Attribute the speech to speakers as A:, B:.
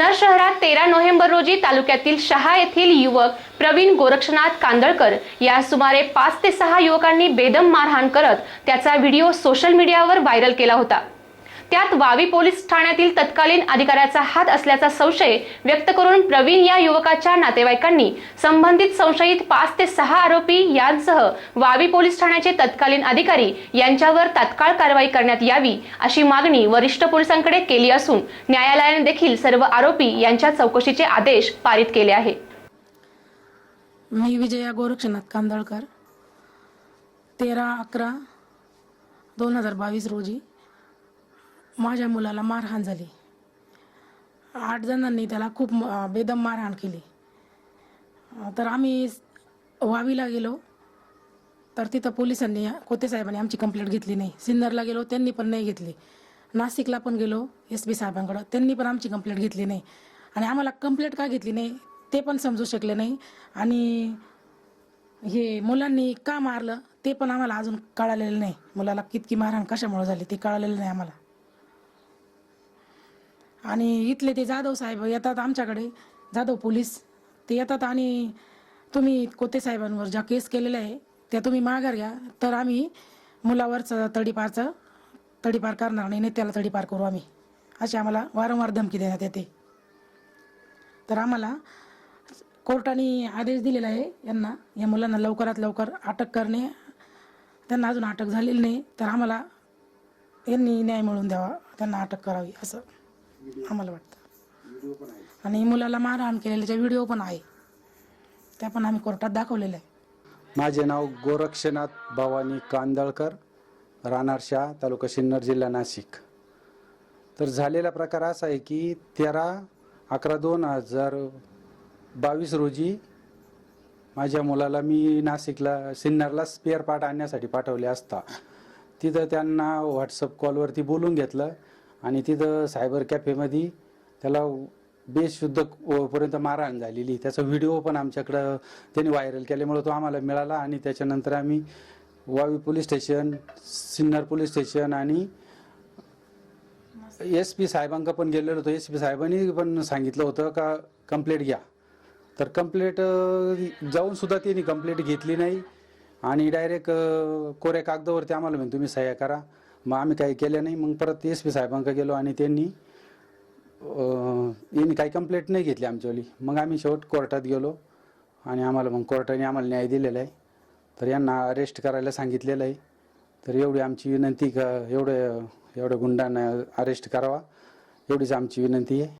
A: जुन्नर शहरात तेरा नोव्हेंबर रोजी तालुक्यातील शहा येथील युवक प्रवीण गोरक्षनाथ कांदळकर या सुमारे पाच ते सहा युवकांनी बेदम मारहाण करत त्याचा व्हिडिओ सोशल मीडियावर व्हायरल केला होता. त्यात वावी पोलीस ठाण्यातील तत्कालीन अधिकाऱ्याचा हात असल्याचा संशय व्यक्त करून प्रवीण या युवकाच्या नातेवाईकांनी संबंधित संशयित पाच ते सहा आरोपी यांसह वावी पोलीस ठाण्याचे तत्कालीन अधिकारी यांच्यावर तात्काळ कारवाई करण्यात यावी अशी मागणी वरिष्ठ पोलिसांकडे केली असून न्यायालयाने देखील सर्व आरोपी यांच्या चौकशीचे आदेश पारित केले आहे
B: मी विजया गोरक्षनाथ कांदळकर तेरा अकरा दोन हजार बावीस रोजी माझ्या मुलाला मारहाण झाली. आठ जणांनी त्याला खूप म- बेदम मारहाण केली. तर आम्ही वावीला गेलो. तर तिथं पोलिसांनी कोते साहेबांनी आमची कंप्लेंट घेतली नाही. सिन्नरला गेलो त्यांनी पण नाही घेतली. नाशिकला पण गेलो एस पी साहेबांकडं. त्यांनी पण आमची कंप्लेंट घेतली नाही. आणि आम्हाला कंप्लेंट का घेतली नाही ते पण समजू शकले नाही. आणि हे मुलांनी का मारलं ते पण आम्हाला अजून कळालेलं नाही. मुलाला कितकी मारहाण कशामुळे झाली ते कळालेलं नाही आम्हाला. आणि इथले ते जाधव साहेब येतात आमच्याकडे जाधव पोलीस. ते येतात आणि तुम्ही कोते साहेबांवर ज्या केस केलेल्या आहे त्या तुम्ही माघार घ्या. तर आम्ही मुलावरचं तडीपारचं तडीपार करणार नाही नाही त्याला तडीपार करू आम्ही. अशी आम्हाला वारंवार धमकी देण्यात येते. तर आम्हाला कोर्टाने आदेश दिलेला आहे यांना या मुलांना लवकरात लवकर अटक करणे. त्यांना अजून अटक झालेली नाही तर आम्हाला यांनी न्याय मिळवून द्यावा त्यांना अटक करावी असं. आम्हाला वाटतं. आणि मुलाला मारहाण केलेल्याच्या व्हिडिओ पण आहे. त्या पण आम्ही कोर्टात दाखवलेल्या आहे
C: माझे नाव गोरक्षनाथ भवानी कांदळकर राहणार शाह तालुका सिन्नर जिल्हा नाशिक. तर झालेला प्रकार असा आहे की तेरा अकरा दोन हजार बावीस रोजी माझ्या मुलाला मी नाशिकला सिन्नरला स्पेअर पार्ट आणण्यासाठी पाठवले असता. तिथं त्यांना व्हॉट्सअप कॉलवरती बोलून घेतलं. आणि तिथं सायबर कॅफेमध्ये त्याला बेशुद्ध पर्यंत मारहाण झालेली. त्याचा व्हिडिओ पण आमच्याकडं त्यांनी व्हायरल केल्यामुळे तो आम्हाला मिळाला आणि त्याच्यानंतर आम्ही Vavi police station Sinnar police station आणि एस पी साहेबांका पण गेलेलो होतो. एस पी साहेबांनी पण सांगितलं होतं का कंप्लेंट घ्या. तर कंप्लेंट जाऊन सुद्धा त्यांनी कंप्लेंट घेतली नाही. आणि डायरेक्ट कोऱ्या कागदावरती आम्हाला म्हणून तुम्ही सह्या करा. मग आम्ही काही केलं नाही. मग परत एस पी साहेबांका गेलो आणि त्यांनी यांनी काही कंप्लेंट नाही घेतली आमच्यावाली. मग आम्ही शेवट कोर्टात गेलो आणि आम्हाला मग कोर्टाने आम्हाला न्याय दिलेला आहे. तर यांना अरेस्ट करायला सांगितलेलं आहे. तर एवढी आमची विनंती का एवढ्या एवढ्या गुंडांना अरेस्ट करावा. एवढीच आमची विनंती आहे.